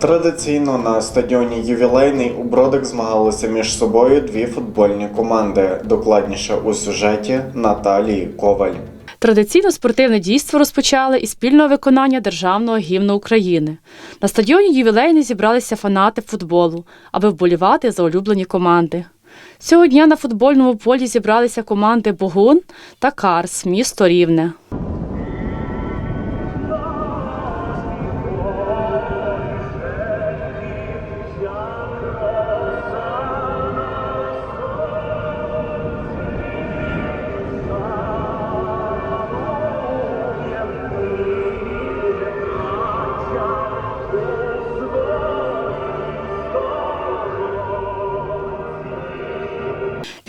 Традиційно на стадіоні ювілейний у Бродик змагалися між собою дві футбольні команди. Докладніше у сюжеті Наталії Коваль. Традиційно спортивне дійство розпочали із спільного виконання державного гімну України. На стадіоні ювілейний зібралися фанати футболу, аби вболівати за улюблені команди. Цього дня на футбольному полі зібралися команди Богун та Карс, місто Рівне.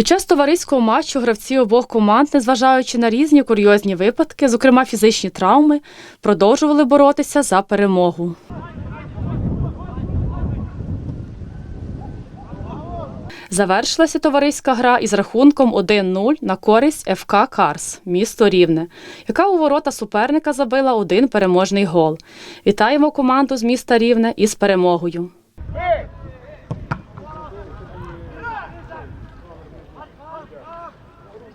Під час товариського матчу гравці обох команд, незважаючи на різні курйозні випадки, зокрема фізичні травми, продовжували боротися за перемогу. Завершилася товариська гра із рахунком 1-0 на користь ФК Карс, місто Рівне, яка у ворота суперника забила один переможний гол. Вітаємо команду з міста Рівне із перемогою.